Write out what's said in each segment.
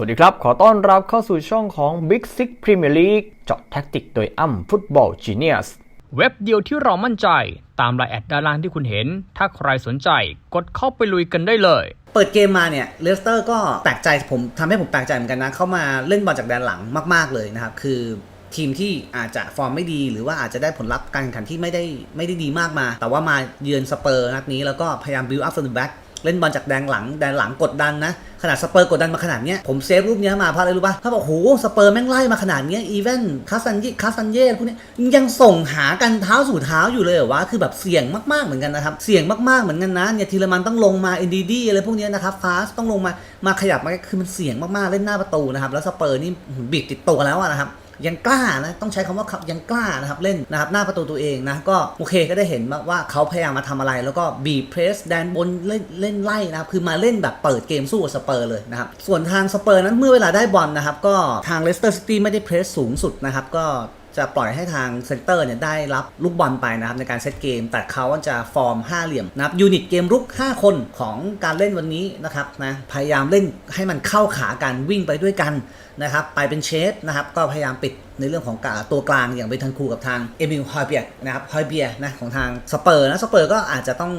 สวัสดีครับ ขอต้อนรับเข้าสู่ช่องของ Big Six Premier League เจาะแท็กติกโดยอ้ำฟุตบอล Genius เว็บเดียวที่เรามั่นใจ ตามรายแอดด้านล่างที่คุณเห็น ถ้าใครสนใจกดเข้าไปลุยกันได้เลย เปิดเกมมาเนี่ยเลสเตอร์ก็แปลกใจผมทำให้ผมแปลกใจเหมือนกันนะเข้ามาเล่นบอลจากแดนหลังมาก ๆเลยนะครับ คือทีมที่อาจจะฟอร์มไม่ดี หรือว่าอาจจะได้ผลลัพธ์การแข่งขันที่ไม่ได้ไม่ได้ดีมากมา แต่ว่ามาเยือนสเปอร์นัดนี้แล้วก็พยายาม build up from the back เเล่นบอลจากแดนหลังแดนหลังกดดันนะ ขนาดสเปอร์กดดันมาขนาดเนี้ยผมเซฟรูปนี้มาเพราะอะไรรู้ป่ะเขาบอกโหสเปอร์แม่งไล่มาขนาดเนี้ยอีเวนคาสันเยคาสันเย่พวกนี้ยังส่งหากันเท้าสู่เท้าอยู่เลยเหรอวะคือแบบเสี่ยงมากๆเหมือนกันนะครับเสี่ยงมากๆเหมือนกันนะเนี่ยทีละมันต้องลงมาเอ็นดีดีอะไรพวกนี้นะครับฟาสต้องลงมามาขยับมาคือมันเสี่ยงมากๆเล่นหน้าประตูนะครับแล้วสเปอร์นี่บีบติดตัวแล้วนะครับ ยังกล้านะต้องใช้คำว่ายังกล้านะครับเล่นนะครับหน้าประตูตัวเองนะก็โอเคก็ได้เห็นว่าเขาพยายามมาทำอะไร แล้วก็บีเพรสแดนบนเล่นเล่นไล่นะครับคือมาเล่นแบบเปิดเกมสู้กับสเปอร์เลยนะครับส่วนทางสเปอร์นั้นเมื่อเวลาได้บอลนะครับก็ทางเลสเตอร์ซิตี้ไม่ได้เพรสสูงสุดนะครับก็จะปล่อยให้ทางเซนเตอร์เนี่ยได้รับลูกบอลไปนะครับในการเซตเกม แต่เขาจะฟอร์ม 5 เหลี่ยมนะครับยูนิตเกมรุก 5 คนของการเล่นวันนี้นะครับนะพยายามเล่นให้มันเข้าขากันวิ่งไปด้วยกัน นะครับไปเป็นเชฟนะครับก็พยายามปิดในเรื่องของกาตัวกลางอย่างเป็นทันคูกับทางเอมิลฮอยเบียนะครับฮอยเบียนะของทางสเปอร์นะสเปอร์ก็อาจจะต้อง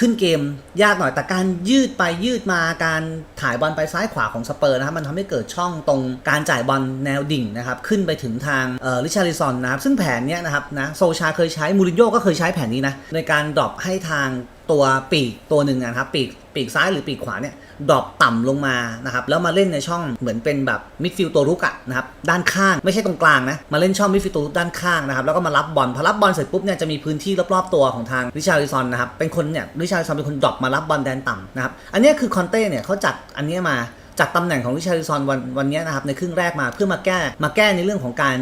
ขึ้นเกมยากหน่อยแต่การยืดไปยืดมาการถ่ายบอลไปซ้ายขวาของสเปอร์นะครับมันทำให้เกิดช่องตรงการจ่ายบอลแนวดิ่งนะครับขึ้นไปถึงทางเอ่อริชาริซอนนะครับซึ่งแผนเนี้ยนะครับนะโซชาเคยใช้มูรินโญ่ก็เคยใช้แผนนี้นะในการดรอปให้ทางตัวปีกตัวหนึ่งนะครับปีกปีกซ้ายหรือปีกขวาเนี่ยดรอปต่ำลงมานะครับแล้วมาเล่นในช่องเหมือนเป็นแบบมิดฟิลด์ตัวรุกอะนะครับด้านข้างไม่ใช่ตรงกลางนะมาเล่นช่องมิดฟิลด์ตัวรุกด้านข้างนะครับแล้วก็มารับบอลพอรับบอลเสร็จปุ๊บเนี่ยจะมีพื้นที่รอบๆตัวของทางริชาริซอนนะครับเป็นคนเนี่ยริชาริซอนเป็นคนดรอปมารับบอลแดนต่ำนะครับอันนี้คือคอนเต้เนี่ยเขาจัดอันนี้มาจัดตำแหน่งของริชาริซอนวันวันนี้นะครับในครึ่งแรกมาเพื่อมาแก้มาแก้ในเรื่องของการ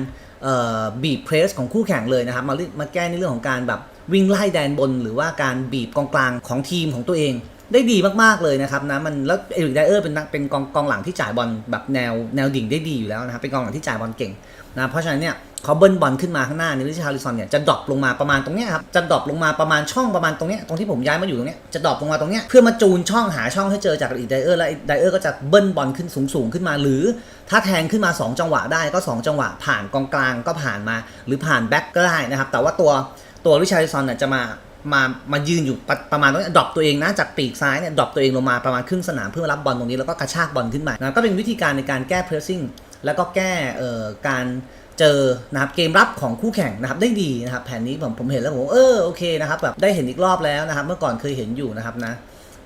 บีบเพรสของคู่แข่งเลยนะครับมามาแก้ในเรื่องของการแบบ วิ่งไล่แดนบนหรือว่าการบีบกองกลางของทีมของตัวเอง ได้ดีมากๆเลยนะครับนะมันแล้วเอริกไดเออร์เป็นนักเป็นกองกองหลังที่จ่ายบอลแบบแนวแนวดิ่งได้ดีอยู่แล้วนะครับเป็นกองหลังที่จ่ายบอลเก่งนะเพราะฉะนั้นเนี่ยเขาเบิ้ลบอลขึ้นมาข้างหน้านี่ริชาริซอนเนี่ยจะดรอปลงมาประมาณตรงเนี้ยครับจะดรอปลงมาประมาณช่องประมาณตรงเนี้ยตรงที่ผมย้ายมาอยู่ตรงเนี้ยจะดรอปลงมาตรงเนี้ยเพื่อมาจูนช่องหาช่องให้เจอจากอีกไดเออร์แล้วไดเออร์ก็จะเบิ้ลบอลขึ้นสูงๆขึ้นมา หรือถ้าแทงขึ้นมา 2 จังหวะได้ก็ 2 จังหวะผ่านกองกลางก็ผ่านมา หรือผ่านแบ็กก็ได้นะครับแต่ว่าตัว ตัวริชาริซอนเนี่ยจะมามามายืนอยู่ประประมาณตรงนี้ดรอปตัวเองนะจากปีกซ้ายเนี่ยดรอปตัวเองลงมาประมาณครึ่งสนามเพื่อรับบอลตรงนี้แล้วก็กระชากบอลขึ้นมานะก็เป็นวิธีการในการแก้เพรสซิ่งแล้วก็แก้เอ่อการเจอนะครับเกมรับของคู่แข่งนะครับได้ดีนะครับแผนนี้ผมผมเห็นแล้วผมเออโอเคนะครับแบบได้เห็นอีกรอบแล้วนะครับ เมื่อก่อนเคยเห็นอยู่นะครับนะ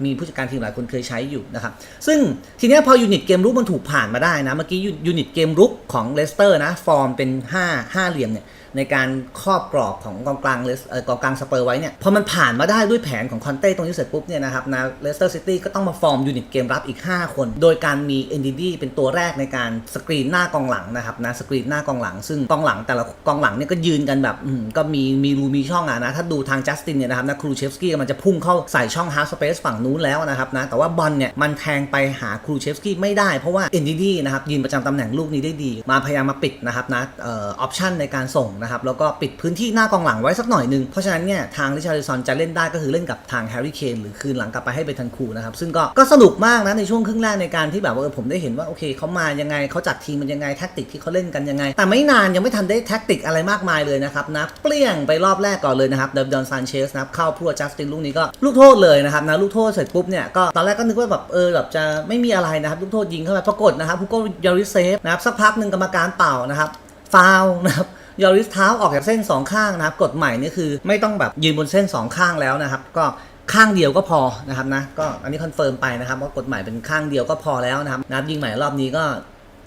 มีผู้จัดการทีมหลายคนเคยใช้อยู่นะครับ ซึ่งทีนี้พอยูนิตเกมรุกมันถูกผ่านมาได้นะ เมื่อกี้ยูนิตเกมรุกของเลสเตอร์นะ ฟอร์มเป็น 5 5 เหลี่ยมเนี่ย ในการครอบกรอบของกองกลางเลสเออกองกลางสเปอร์ไว้เนี่ยพอมันผ่านมาได้ด้วยแผนของคอนเต้ตรงนี้เสร็จปุ๊บเนี่ยนะครับนะเลสเตอร์ซิตี้ก็ต้องมาฟอร์มยูนิตเกมรับอีก 5 คน โดยการมีเอ็นดีดีเป็นตัวแรกในการสกรีนหน้ากองหลังนะครับนะสกรีนหน้ากองหลัง ซึ่งกองหลังแต่ละกองหลังเนี่ยก็ยืนกันแบบก็มีมีรูมีช่องอะนะถ้าดูทางจัสตินเนี่ยนะครับนะครูเชฟสกี้มันจะพุ่งเข้าใส่ช่องฮาร์สเปซฝั่งนู้นแล้วนะครับนะแต่ว่าบอลเนี่ยมันแทงไปหาครูเชฟสกี้ไม่ได้เพราะว่าเอ็นดีดีนะครับยืนประจำตำแหน่งลูกนี้ได้ดี มาพยายามมาปิดนะครับนะเออออปชันในการส่งนะครับแล้วก็ปิดพื้นที่หน้ากองหลังไว้สักหน่อยหนึง เพราะฉะนั้นเนี่ยทางริชาริซอนจะเล่นได้ก็คือเล่นกับทางแฮร์รี่เคนหรือคืนหลังกลับไปให้เบทันคูนะครับซึ่งก็ก็สนุกมากนะในช่วงครึ่งแรกในการที่แบบว่าเออผมได้เห็นว่าโอเคเขามายังไงเขาจัดทีมมันยังไงแท็กติกที่เขาเล่นกันยังไง แต่ไม่นานยังไม่ทันได้แท็กติกอะไรมากมายเลยนะครับนะเปลี่ยงไปรอบแรกก่อนเลยนะครับเดวิดอนซานเชสนะครับเข้าพรวดจัสตินลูกนี้ก็ลูกโทษเลยนะครับนะลูกโทษเสร็จปุ๊บเนี่ยก็ตอนแรกก็นึกว่าแบบเออแบบจะไม่มีอะไรนะครับลูกโทษยิงเข้าไปปรากฏนะครับฮูโกยอริเซฟนะครับสักพักหนึ่งกรรมการเป่านะครับฟาวนะครับ ยอริสเท้าออกจากเส้นสองข้างนะครับกฎใหม่นี่คือไม่ต้องแบบยืนบนเส้นสองข้างแล้วนะครับ ก็ข้างเดียวก็พอนะครับนะก็อันนี้คอนเฟิร์มไปนะครับว่ากฎหมายเป็นข้างเดียวก็พอแล้วนะครับนับยิงใหม่รอบนี้ก็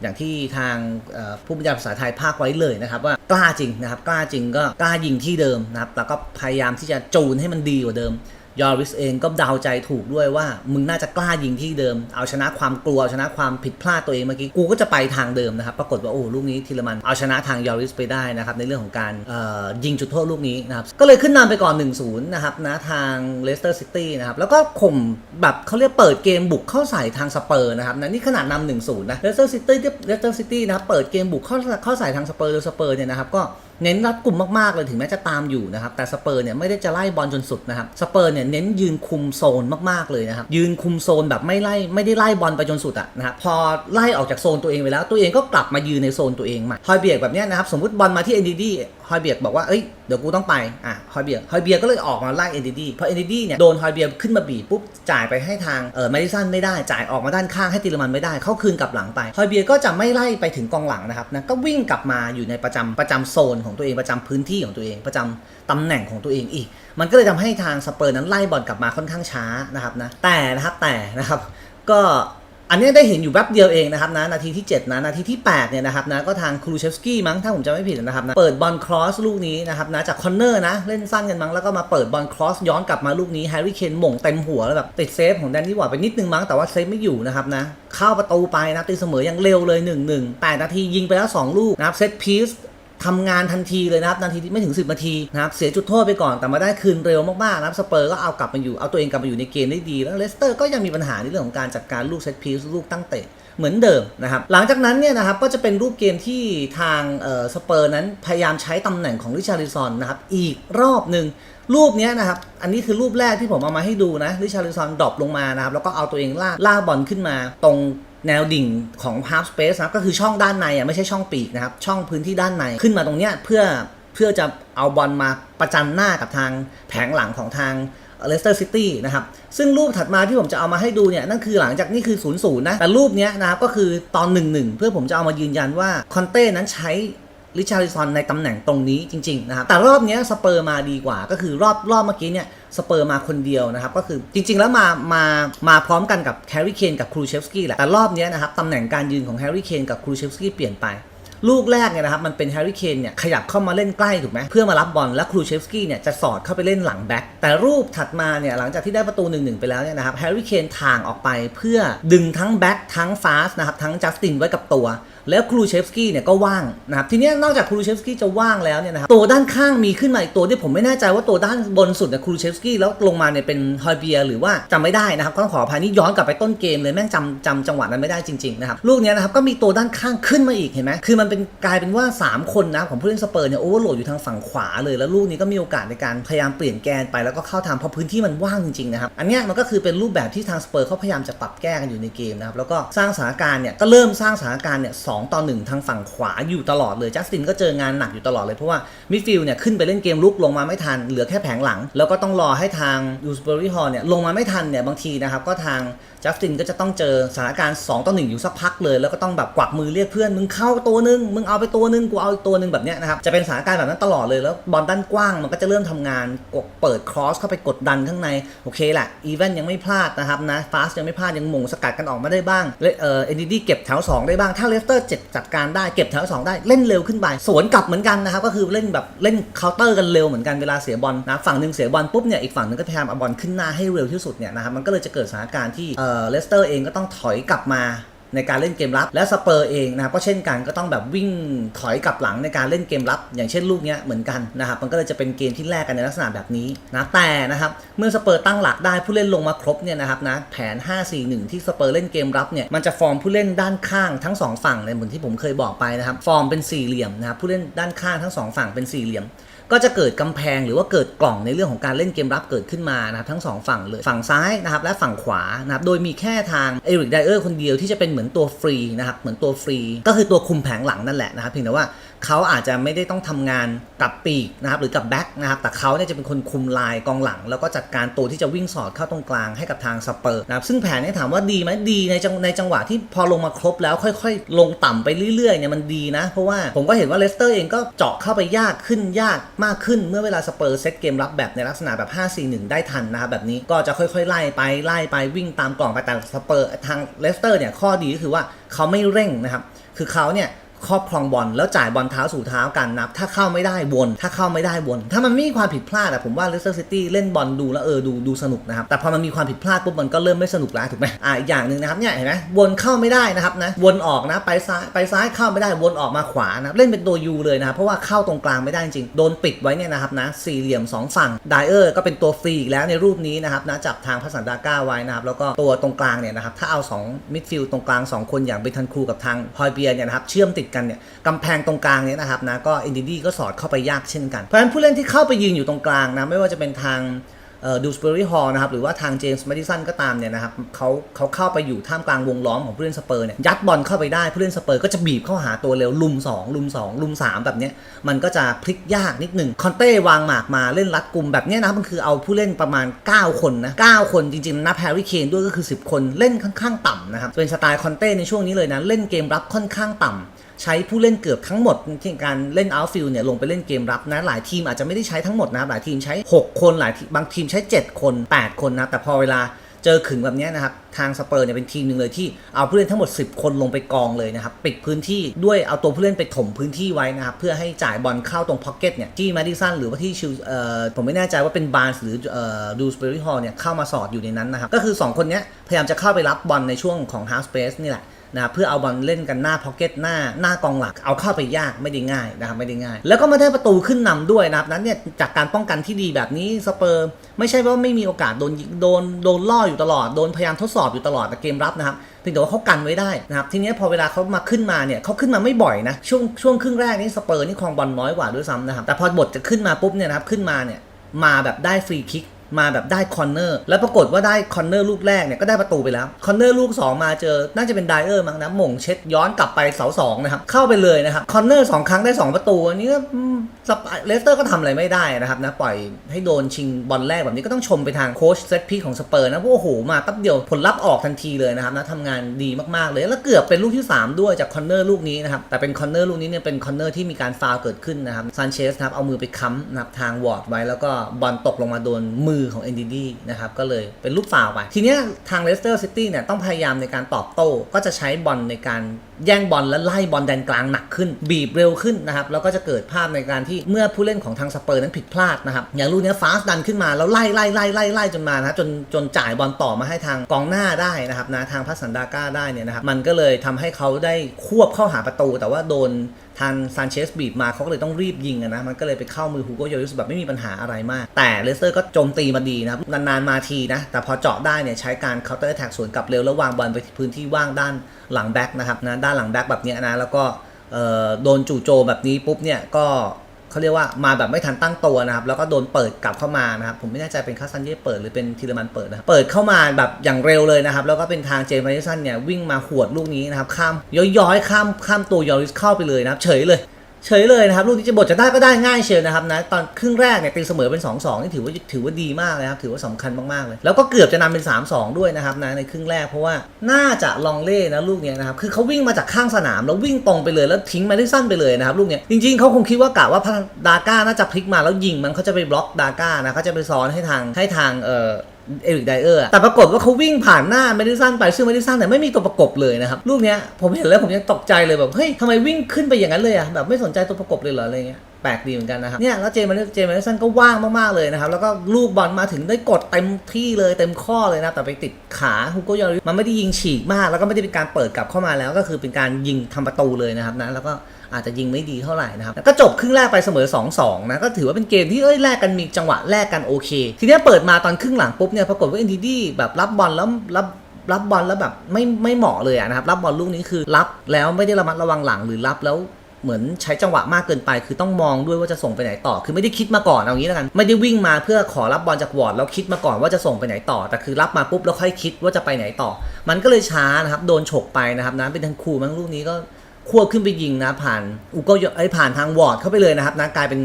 อย่างที่ทางผู้บรรยายภาษาไทยภาคไว้เลยนะครับว่ากล้าจริงนะครับกล้าจริงก็กล้ายิงที่เดิมนะครับแล้วก็พยายามที่จะจูนให้มันดีกว่าเดิม ยอริสเองก็เดาใจถูกด้วยว่า มึงน่าจะกล้ายิงที่เดิม เอาชนะความกลัวเอาชนะความผิดพลาดตัวเองเมื่อกี้ กูก็จะไปทางเดิมนะครับ ปรากฏว่าโอ้ลูกนี้ทีละมันเอาชนะทางยอริสไปได้นะครับ ในเรื่องของการเอ่อยิงจุดโทษลูกนี้นะครับ ก็เลยขึ้นนำไปก่อน 1-0 นะครับนะทางเลสเตอร์ซิตี้นะครับ แล้วก็ข่มแบบเขาเรียกเปิดเกมบุกเข้าใส่ทางสเปอร์นะครับนะนี่ขนาดนำ1-0นะเลสเตอร์ซิตี้เลสเตอร์ซิตี้นะครับเปิดเกมบุกเข้าเข้าใส่ทางสเปอร์โดยสเปอร์เนี่ยนะครับก็ เน้นรัดกลุ่มมากๆเลยถึงแม้จะตามอยู่นะครับแต่สเปอร์เนี่ยไม่ได้จะไล่บอลจนสุดนะครับสเปอร์เนี่ยเน้นยืนคุมโซนมากๆเลยนะครับยืนคุมโซนแบบไม่ไล่ไม่ได้ไล่บอลไปจนสุดอะนะครับพอไล่ออกจากโซนตัวเองไปแล้วตัวเองก็กลับมายืนในโซนตัวเองใหม่ฮอยเบียกแบบเนี้ยนะครับสมมติบอลมาที่เอ็นดีดี ฮอยเบียกบอกว่าเอ้ยเดี๋ยวกูต้องไปอะฮอยเบียกฮอยเบียกก็เลยออกมาไล่ NDD เพราะ NDD เนี่ยโดนฮอยเบียกขึ้นมาบีบปุ๊บจ่ายไปให้ทางเออแมดิสันไม่ได้จ่ายออกมาด้านข้างให้ติลมันไม่ได้เขาคืนกลับหลังไปฮอยเบียกก็จะไม่ไล่ไปถึงกองหลังนะครับนะก็วิ่งกลับมาอยู่ในประจำประจำโซนของตัวเองประจำพื้นที่ของตัวเองประจำตำแหน่งของตัวเองอีก มันก็เลยทำให้ทางสเปอร์นั้นไล่บอลกลับมาค่อนข้างช้านะครับนะแต่นะครับแต่นะครับก็ อันนี้ได้เห็นอยู่แป๊บเดียวเองนะครับนะนาทีที่ 7 นะนาทีที่ 8 เนี่ยนะครับนะก็ทางครูเชฟสกี้มั้งถ้าผมจำไม่ผิดนะครับนะเปิดบอลครอสลูกนี้นะครับนะจากคอนเนอร์นะเล่นสั้นกันมั้งแล้วก็มาเปิดบอลครอสย้อนกลับมาลูกนี้แฮร์รี่เคนหม่งเต็มหัวแล้วแบบติดเซฟของแดนนี่หวาดไปนิดนึงมั้งแต่ว่าเซฟไม่อยู่นะครับนะเข้าประตูไปนะตีเสมออย่างเร็วเลย 1-1 8 นาทียิงไปแล้ว 2 ลูกนะครับเซตพีซ ทำงานทันทีเลยนะครับนาทีที่ไม่ถึง 10 นาทีนะครับเสียจุดโทษไปก่อนแต่มาได้คืนเร็วมากๆนะครับสเปอร์ก็เอากลับมาอยู่เอาตัวเองกลับมาอยู่ในเกมได้ดี แล้วเลสเตอร์ก็ยังมีปัญหาในเรื่องของการจัดการลูกเซตพีซลูกตั้งเตะเหมือนเดิมนะครับหลังจากนั้นเนี่ยนะครับก็จะเป็นรูปเกมที่ทางสเปอร์นั้นพยายามใช้ตำแหน่งของริชาริซอนนะครับอีกรอบหนึ่งรูปนี้นะครับ อันนี้คือรูปแรกที่ผมเอามาให้ดูนะ ริชาริซอนดรอปลงมานะครับ แล้วก็เอาตัวเองลากลากบอลขึ้นมา ตรง แนวดิ่งของ half space นะครับก็คือช่องด้านในอะไม่ใช่ช่องปีกนะครับ ช่องพื้นที่ด้านในขึ้นมาตรงเนี้ยเพื่อเพื่อจะเอาบอลมาประจันหน้ากับทางแผงหลังของทางเลสเตอร์ซิตี้นะครับ ซึ่งรูปถัดมาที่ผมจะเอามาให้ดูเนี่ย นั่นคือหลังจากนี่คือ 0 0 นะ แต่รูปเนี้ยนะครับ ก็คือตอน 1-1 เพื่อผมจะเอามายืนยันว่าคอนเต้นั้นใช้ ริชาริซอนในตำแหน่งตรงนี้จริงๆนะครับแต่รอบนี้สเปอร์มาดีกว่า ก็คือรอบรอบเมื่อกี้เนี่ยสเปอร์มาคนเดียวนะครับก็คือจริงๆแล้วมามามาพร้อมกันกับแฮร์รี่เคนกับครูเชฟสกี้แหละแต่รอบนี้นะครับตำแหน่งการยืนของแฮร์รี่เคนกับครูเชฟสกี้เปลี่ยนไปลูกแรกเนี่ยนะครับมันเป็นแฮร์รี่เคนเนี่ยขยับเข้ามาเล่นใกล้ถูกไหมเพื่อมารับบอลและครูเชฟสกี้เนี่ยจะสอดเข้าไปเล่นหลังแบ็คแต่รูปถัดมาเนี่ยหลังจากที่ได้ประตู1นึไปแล้วเนี่ยนะครับแฮร์รี่เคนทางออกไปเพื่อดึงทั้งแบ็คทั้งฟาสนะครับทั้งจัสตินไว้กับตัว แล้วครูเชฟสกี้เนี่ยก็ว่างนะครับทีนี้นอกจากครูเชฟสกี้จะว่างแล้วเนี่ยนะครับตัวด้านข้างมีขึ้นมาอีกตัวที่ผมไม่แน่ใจว่าตัวด้านบนสุดเนี่ยครูเชฟสกี้แล้วลงมาเนี่ยเป็นฮอยเบียหรือว่าจำไม่ได้นะครับก็ต้องขออภัยนี่ย้อนกลับไปต้นเกมเลยแม่งจำจำจังหวะนั้นไม่ได้จริงๆนะครับลูกเนี้ยนะครับก็มีตัวด้านข้างขึ้นมาอีกเห็นไหมคือมันเป็นกลายเป็นว่า 3 คนนะของผู้เล่นสเปอร์เนี่ยโอเวอร์โหลดอยู่ทางฝั่งขวาเลยแล้วลูกนี้ก็มีโอกาสในการพยายามเปลี่ยนแกนไปแล้วก็เข้าทางเพราะพื้นที่มันว่างจริงๆนะครับอันนี้มันก็คือเป็นรูปแบบที่ทางสเปอร์เขาพยายามจะปรับแก้กันอยู่ในเกมนะครับแล้วก็สร้างสถานการณ์เนี่ยก็เริ่มสร้างสถานการณ์เนี่ยสองต่อหนึ่งทางฝั่งขวาอยู่ตลอดเลยจัสตินก็เจองานหนักอยู่ตลอดเลยเพราะว่ามิดฟิลด์เนี่ยขึ้นไปเล่นเกมลุกลงมาไม่ทันเหลือแค่แผงหลัง แล้วก็ต้องรอให้ทางยูสเบอรี่ฮอลเนี่ยลงมาไม่ทันเนี่ยบางทีนะครับก็ทางจัสตินก็จะต้องเจอสถานการณ์2ต่อ1อยู่สักพักเลย แล้วก็ต้องแบบกวักมือเรียกเพื่อนมึงเข้าตัวนึงมึงเอาไปตัวนึงกูเอาอีกตัวนึงแบบเนี้ยนะครับจะเป็นสถานการณ์แบบนั้นตลอดเลยแล้วบอลด้านกว้างมันก็จะเริ่มทำงานกดเปิดครอสเข้าไปกดดันข้างในโอเคแหละอีเวนยังไม่พลาดนะครับนะฟาสยังไม่พลาดยังม่งสกัดกันออกมาได้บ้างเออเอ็นดีเก็บแถว 2 ได้บ้างถ้าเลสเตอร์จัดการได้เก็บแถว 2 ได้เล่นเร็วขึ้นไปสวนกลับเหมือนกันนะครับก็คือเล่นแบบเล่นเคาน์เตอร์กันเร็วเหมือนกันเวลาเสียบอลนะฝั่งหนึ่งเสียบอลปุ๊บเนี่ยอีกฝั่งหนึ่งก็พยายามเอาบอลขึ้นหน้าให้เร็วที่สุดเนี่ยนะครับมันก็เลยจะเกิดสถานการณ์ที่เอเลสเตอร์เองก็ต้องถอยกลับมาในการเล่นเกมรับ และสเปอร์เองนะครับก็เช่นกันก็ต้องแบบวิ่งถอยกลับหลังในการเล่นเกมรับ อย่างเช่นลูกเนี้ยเหมือนกันนะครับมันก็เลยจะเป็นเกมที่แลกกันในลักษณะแบบนี้นะแต่นะครับเมื่อสเปอร์ตั้งหลักได้ผู้เล่นลงมาครบเนี่ยนะครับนะแผน 5-4-1 ที่สเปอร์เล่นเกมรับเนี่ยมันจะฟอร์มผู้เล่นด้านข้างทั้งสองฝั่งเลยเหมือนที่ผมเคยบอกไปนะครับฟอร์มเป็นสี่เหลี่ยมนะครับผู้เล่นด้านข้างทั้งสองฝั่งเป็นสี่เหลี่ยม ก็จะเกิดกำแพงหรือว่าเกิดกล่องในเรื่องของการเล่นเกมรับเกิดขึ้นมานะครับทั้งสองฝั่งเลยฝั่งซ้ายนะครับและฝั่งขวานะครับโดยมีแค่ทางเอริกไดเออร์คนเดียวที่จะเป็นเหมือนตัวฟรีนะครับเหมือนตัวฟรี ก็คือตัวคุมแผงหลังนั่นแหละนะครับเพียงแต่ว่า เขาอาจจะไม่ได้ต้องทำงานกับปีกนะครับหรือกับแบ็กนะครับแต่เขาเนี่ยจะเป็นคนคุมลายกองหลัง แล้วก็จัดการตัวที่จะวิ่งสอดเข้าตรงกลางให้กับทางสเปอร์นะครับซึ่งแผนนี้ถามว่าดีไหมดีในจังในจังหวะที่พอลงมาครบแล้วค่อย ๆ ลงต่ำไปเรื่อยๆเนี่ยมันดีนะ เพราะว่าผมก็เห็นว่าเลสเตอร์เองก็เจาะเข้าไปยากขึ้นยากมากขึ้นเมื่อเวลาสเปอร์เซตเกมรับแบบในลักษณะแบบ 5-4-1 ได้ทันนะครับแบบนี้ก็จะค่อยๆ ไล่ไปไล่ไปวิ่งตามกล่องไปแต่สเปอร์ทางเลสเตอร์เนี่ยข้อดีก็คือว่าเขาไม่เร่งนะครับคือเขาเนี่ย ครอบครองบอลแล้วจ่ายบอลเท้าสู่เท้ากันนับ ถ้าเข้าไม่ได้วนถ้าเข้าไม่ได้วนถ้ามันไม่มีความผิดพลาดอะผมว่าเลสเตอร์ซิตี้เล่นบอลดูแล้วเออดูดูสนุกนะครับแต่พอมันมีความผิดพลาดปุ๊บมันก็เริ่มไม่สนุกแล้วถูกไหมอ่าอีกอย่างหนึ่งนะครับเนี่ยเห็นไหมวนเข้าไม่ได้นะครับนะวนออกนะไปซ้ายไปซ้ายเข้าไม่ได้วนออกมาขวานะเล่นเป็นตัวยูเลยนะครับเพราะว่าเข้าตรงกลางไม่ได้จริงโดนปิดไว้เนี่ยนะครับนะสี่เหลี่ยมสองฝั่งไดเออร์ก็เป็นตัวฟรีอีกแล้วในรูปนี้นะครับนะจับทางพัสันดาก้าไว้นะครับแล้วก็ตัวตรงกลางเนี่ยนะครับถ้าเอา2มิดฟิลด์ตรงกลาง 2 คนอย่างเบทันครูกับทางฮอยเบียร์เนี่ยนะครับเชื่อมติดกันเนี่ยกำแพงตรงกลางเนี่ยนะครับนะก็เอ็นดีก็สอดเข้าไปยากเช่นกัน เพราะฉะนั้นผู้เล่นที่เข้าไปยืนอยู่ตรงกลางนะไม่ว่าจะเป็นทางดูสเปอรี่ฮอลนะครับหรือว่าทางเจมส์แมดิสันก็ตามเนี่ยนะครับเขาเขาเข้าไปอยู่ท่ามกลางวงล้อมของผู้เล่นสเปอร์เนี่ยยัดบอลเข้าไปได้ผู้เล่นสเปอร์ก็จะบีบเข้าหาตัวเร็วลุม 2 ลุม 2 ลุม 3 แบบเนี้ยมันก็จะพลิกยากนิดหนึ่งคอนเต้วางหมากมาเล่นรัดกลุ่มแบบเนี้ยนะครับมันคือเอาผู้เล่นประมาณ 9 คนนะ9คนจริงๆนับแฮร์รี่เคนด้วยก็คือ 10 คนเล่นค่อนข้างต่ำนะครับเป็นสไตล์คอนเต้ในช่วงนี้เลยนะเล่นเกมรับค่อนข้างต่ำ ใช้ผู้เล่นเกือบทั้งหมดที่การเล่นเอาฟิลเนี่ยลงไปเล่นเกมรับนะหลายทีมอาจจะไม่ได้ใช้ทั้งหมดนะหลายทีมใช้ 6 คนหลายทีบางทีมใช้ 7 คน 8 คนนะแต่พอเวลาเจอขึงแบบนี้นะครับ ทางสเปอร์เนี่ยเป็นทีมหนึ่งเลยที่เอาผู้เล่นทั้งหมด 10 คนลงไปกองเลยนะครับ ปิดพื้นที่ด้วยเอาตัวผู้เล่นไปถมพื้นที่ไว้นะครับ เพื่อให้จ่ายบอลเข้าตรงพ็อกเก็ตเนี่ยที่มาดิสันหรือว่าที่ชิลเอ่อผมไม่แน่ใจว่าเป็นบาร์นหรือเอ่อดูสเปอรี่ฮอลเนี่ยเข้ามาสอดอยู่ในนั้นนะครับ ก็คือ 2 คนนี้พยายามจะเข้าไปรับบอลในช่วงของฮาร์สเปซนี่แหละ นะเพื่อเอาบอลเล่นกันหน้าพ็อกเก็ตหน้าหน้ากองหลักเอาเข้าไปยากไม่ได้ง่ายนะครับไม่ได้ง่าย แล้วก็มาได้ประตูขึ้นนำด้วยนะครับนั้นเนี่ยจากการป้องกันที่ดีแบบนี้สเปอร์ไม่ใช่ว่าไม่มีโอกาสโดนโดนโดนล่ออยู่ตลอดโดนพยายามทดสอบอยู่ตลอดแต่เกมรับนะครับเพียงแต่ว่าเขากันไว้ได้นะครับทีนี้พอเวลาเขามาขึ้นมาเนี่ยเขาขึ้นมาไม่บ่อยนะช่วงช่วงครึ่งแรกนี่สเปอร์นี่ครองบอลน้อยกว่าด้วยซ้ำนะครับแต่พอบทจะขึ้นมาปุ๊บเนี่ยนะครับขึ้นมาเนี่ยมาแบบได้ฟรีคิก มาแบบได้คอนเนอร์แล้วปรากฏว่าได้คอนเนอร์ลูกแรกเนี่ยก็ได้ประตูไปแล้วคอนเนอร์ลูก 2 มาเจอ น่าจะเป็นไดเออร์มั้งนะหม่งเช็ดย้อนกลับไปเสาสองนะครับเข้าไปเลยนะครับคอนเนอร์สองครั้งได้ 2 ประตูอันนี้ก็ สปเลสเตอร์ก็ทำอะไรไม่ได้นะครับนะปล่อยให้โดนชิงบอลแรกแบบนี้ก็ต้องชมไปทางโค้ชเซตพีของสเปอร์นะโอ้โหมาแป๊บเดียวผลลัพธ์ออกทันทีเลยนะครับนะทำงานดีมากๆเลยแล้วเกือบเป็นลูกที่ 3 ด้วยจากคอนเนอร์ลูกนี้นะครับแต่เป็นคอนเนอร์ลูกนี้เนี่ยเป็นคอนเนอร์ที่มีการฟาวเกิดขึ้นนะครับซานเชสนะครับเอามือไปค้ำนะครับทางวอร์ดไว้แล้วก็บอลตกลงมาโดนมือของเอนดิดีนะครับก็เลยเป็นลูกฟาวไปทีเนี้ยทางเลสเตอร์ซิตี้เนี่ยต้องพยายามในการตอบโต้ก็จะใช้บอลในการแย่งบอลและไล่บอลแดนกลางหนักขึ้น บีบเร็วขึ้นนะครับแล้วก็จะเกิดภาพในการที่เมื่อผู้เล่นของทางสเปอร์นั้นผิดพลาดนะครับ อย่างลูกนี้ฟาสดันขึ้นมา แล้วไล่ไล่ไล่ไล่ไล่จนมานะจนจนจ่ายบอลต่อมาให้ทางกองหน้าได้นะครับนะทางพัสสันดาก้าได้เนี่ยนะครับมันก็เลยทำให้เขาได้ควบเข้าหาประตู แต่ว่าโดนทางซานเชสบีบมาเขาก็เลยต้องรีบยิงนะมันก็เลยไปเข้ามือฮูโกโยริสแบบไม่มีปัญหาอะไรมาก แต่เลสเตอร์ก็โจมตีมาดีนะครับนานๆมาทีนะแต่พอเจาะได้เนี่ยใช้การเคาน์เตอร์แท็กสวนกลับเร็วแล้ววางบอลไปพื้นที่ว่างด้านหลังแบ็กนะครับนะด้านหลังแบ็กแบบนี้นะแล้วก็โดนจู่โจมแบบนี้ปุ๊บเนี่ยก็ เขาเรียกว่ามาแบบไม่ทันตั้งตัวนะครับ แล้วก็โดนเปิดกลับเข้ามานะครับ ผมไม่แน่ใจเป็นคาซันเย่เปิดหรือเป็นทีเลมันเปิดนะครับ เปิดเข้ามาแบบอย่างเร็วเลยนะครับ แล้วก็เป็นทางเจมส์มาริสันเนี่ยวิ่งมาหวดลูกนี้นะครับ ข้ามย้อยๆข้ามข้ามตัวยอริสเข้าไปเลยนะครับ เฉยเลย เฉยเลยนะครับ ลูกนี้จะบทจะได้ก็ได้ง่ายเชียวนะครับนะตอนครึ่งแรกเนี่ยตีเสมอเป็น2-2นี่ถือว่าถือว่าดีมากเลยครับถือว่าสำคัญมากๆเลย แล้วก็เกือบจะนำเป็น 3-2 ด้วยนะครับนะในครึ่งแรกเพราะว่าน่าจะลองเล่นะลูกเนี้ยนะครับคือเขาวิ่งมาจากข้างสนามแล้ววิ่งตรงไปเลยแล้วทิ้งมาได้สั้นไปเลยนะครับลูกเนี้ยจริงๆเขาคงคิดว่ากะว่าดาก้าน่าจะพลิกมาแล้วยิงมันเขาจะไปบล็อกดาก้านะเขาจะไปซ้อนให้ทางให้ทางเอ่อเอริกไดเออร์อะแต่ปรากฏว่าเขาวิ่งผ่านหน้าเมดิสันไปซึ่งเมดิสันเนี่ยไม่มีตัวประกบเลยนะครับลูกเนี้ยผมเห็นแล้วผมยังตกใจเลยแบบเฮ้ยทำไมวิ่งขึ้นไปอย่างนั้นเลยอะแบบไม่สนใจตัวประกบเลยเหรออะไรเงี้ยแปลกดีเหมือนกันนะครับเนี่ยแล้วเจมันเจมันสันก็ว่างมากๆเลยนะครับแล้วก็ลูกบอลมาถึงได้กดเต็มที่เลยเต็มข้อเลยนะแต่ไปติดขาฮุโกยอริมันไม่ได้ยิงฉีกมาก แล้วก็ไม่ได้เป็นการเปิดกลับเข้ามาแล้ว ก็คือเป็นการยิงทำประตูเลยนะครับนะแล้วก็ อาจจะยิงไม่ดีเท่าไหร่นะครับก็จบครึ่งแรกไปเสมอ 2-2 นะ ก็ถือว่าเป็นเกมที่เอ้ยแลกกันมีจังหวะแลกกันโอเค ทีนี้เปิดมาตอนครึ่งหลังปุ๊บเนี่ยปรากฏว่าเอ็นดีดีแบบรับบอลแล้วรับรับบอลแล้วแบบไม่ไม่เหมาะเลยอะนะครับรับบอลลูกนี้คือรับแล้วไม่ได้ระมัดระวังหลังหรือรับแล้วเหมือนใช้จังหวะมากเกินไป คือต้องมองด้วยว่าจะส่งไปไหนต่อ คือไม่ได้คิดมาก่อนเอางี้แล้วกัน ไม่ได้วิ่งมาเพื่อขอรับบอลจากวอร์ดแล้วคิดมาก่อนว่าจะส่งไปไหนต่อ แต่คือรับมาปุ๊บแล้วค่อยคิดว่าจะไปไหนต่อ มันก็เลยช้านะครับ โดนฉกไปนะครับนะเป็นทางครูมั้งลูกนี้ก็ ควบขึ้นไปยิงนะผ่านอุโกโยไอผ่านทางวอร์ดเข้าไปเลยนะครับนะกลายเป็น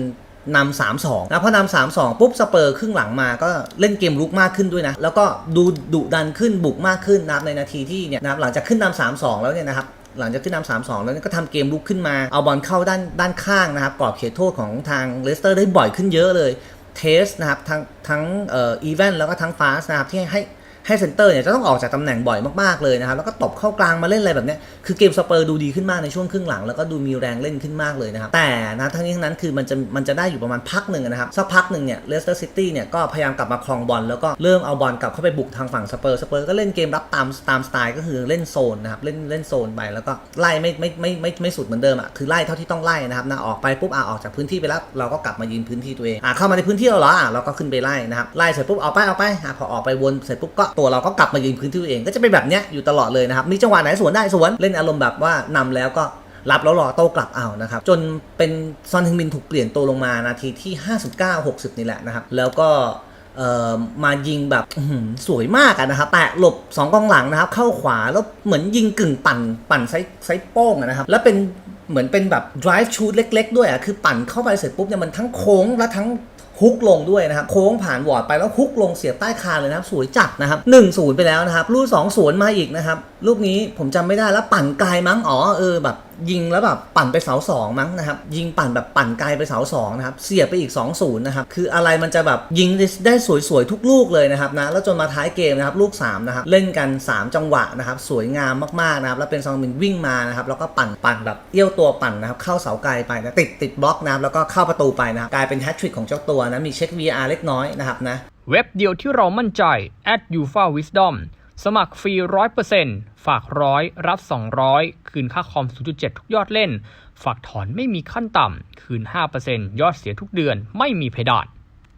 นำสามสองนะพอนำสามสองปุ๊บสเปอร์ครึ่งหลังมาก็เล่นเกมลุกมากขึ้นด้วยนะ แล้วก็ดูดุดันขึ้นบุกมากขึ้นนะครับในนาทีที่เนี่ยนะครับหลังจากขึ้นนำสามสองแล้วเนี่ยนะครับหลังจากขึ้นนำสามสองแล้วก็ทำเกมลุกขึ้นมา เอาบอลเข้าด้านด้านข้างนะครับกรอบเขตโทษของทางเลสเตอร์ได้บ่อยขึ้นเยอะเลย เทสนะครับทั้งทั้งเอ่ออีเวนแล้วก็ทั้งฟาสนะครับที่ให้ ให้เซนเตอร์เนี่ยจะต้องออกจากตำแหน่งบ่อยมากๆเลยนะครับแล้วก็ตบเข้ากลางมาเล่นอะไรแบบนี้คือเกมสเปอร์ดูดีขึ้นมากในช่วงครึ่งหลัง แล้วก็ดูมีแรงเล่นขึ้นมากเลยนะครับแต่นะทั้งนี้ทั้งนั้นคือมันจะมันจะได้อยู่ประมาณพักหนึ่งนะครับสักพักหนึ่งเนี่ยเลสเตอร์ซิตี้เนี่ยก็พยายามกลับมาครองบอลแล้วก็เริ่มเอาบอลกลับเข้าไปบุกทางฝั่งสเปอร์สเปอร์ก็เล่นเกมรับตามตามสไตล์ก็คือเล่นโซนนะครับเล่นเล่นโซนไปแล้วก็ไล่ไม่ไม่ไม่ไม่ไม่สุดเหมือนเดิมอะคือไล่เท่าที่ต้องไล่นะครับนะออกไปปุ๊บอะออกจากพื้นที่ไปแล้วเราก็กลับมายืนพื้นที่ตัวเองอะเข้ามาในพื้นที่เราเหรออะเราก็ขึ้นไปไล่นะครับไล่เสร็จปุ๊บเอาไปเอาไปอะพอออกไปวนเสร็จปุ๊บก็ตัวเราก็กลับมายืนพื้นที่ตัวเองก็จะเป็นแบบเนี้ยอยู่ตลอดเลยนะครับมีจังหวะไหนสวนได้สวนเล่นอารมณ์แบบว่านำแล้วก็รับแล้วรอโต้กลับเอานะครับ จนเป็นซอนฮึงมินถูกเปลี่ยนตัวลงมานาทีที่ 59 60 นี่แหละนะครับ แล้วก็เอ่อมายิงแบบสวยมากนะครับ แตะหลบ 2กองหลังนะครับ เข้าขวาแล้วเหมือนยิงกึ่งปั่น ปั่นไซส์ไซโป้งอะนะครับ แล้วเป็นเหมือนเป็นแบบ drive shoot เล็ก ๆ ด้วยอะคือปั่นเข้าไปเสร็จปุ๊บเนี่ยมันทั้งโค้งและทั้ง ฮุกลงด้วยนะครับโค้งผ่านวอร์ดไปแล้วฮุกลงเสียบใต้คานเลยนะครับสวยจัดนะครับ1 0ไปแล้วนะครับลูก2 0มาอีกนะครับลูกนี้ผมจำไม่ได้แล้วปั่นไกลมั้งอ๋อเออแบบยิงแล้วแบบปั่นไปเสาสองมั้งนะครับ ยิงปั่นแบบปั่นไกลไปเสาสองนะครับ เสียบไปอีก 2 0นะครับ คืออะไรมันจะแบบยิงได้สวยๆ ทุกลูกเลยนะครับนะ แล้วจนมาท้ายเกมนะครับลูก3นะครับเล่นกัน 3 จังหวะนะครับสวยงามมากๆนะครับแล้วเป็นซองมินวิ่งมานะครับแล้วก็ปั่นปั่นแบบเอี้ยวตัวปั่นนะครับเข้าเสาไกลไปนะติดติดบล็อกนะครับแล้วก็เข้าประตูไปนะครับกลายเป็นแฮตทริกของเจ้าตัวนะมีเช็ค VR เล็กน้อยนะครับนะเว็บเดียวที่เรามั่นใจ at u f a Wisdom สมัครฟรี 100%ฝากร้อยรับ 200 คืนค่าคอม 0.7 ทุกยอดเล่น ฝากถอนไม่มีขั้นต่ำ คืน 5%ยอดเสียทุกเดือน ไม่มีเพดาน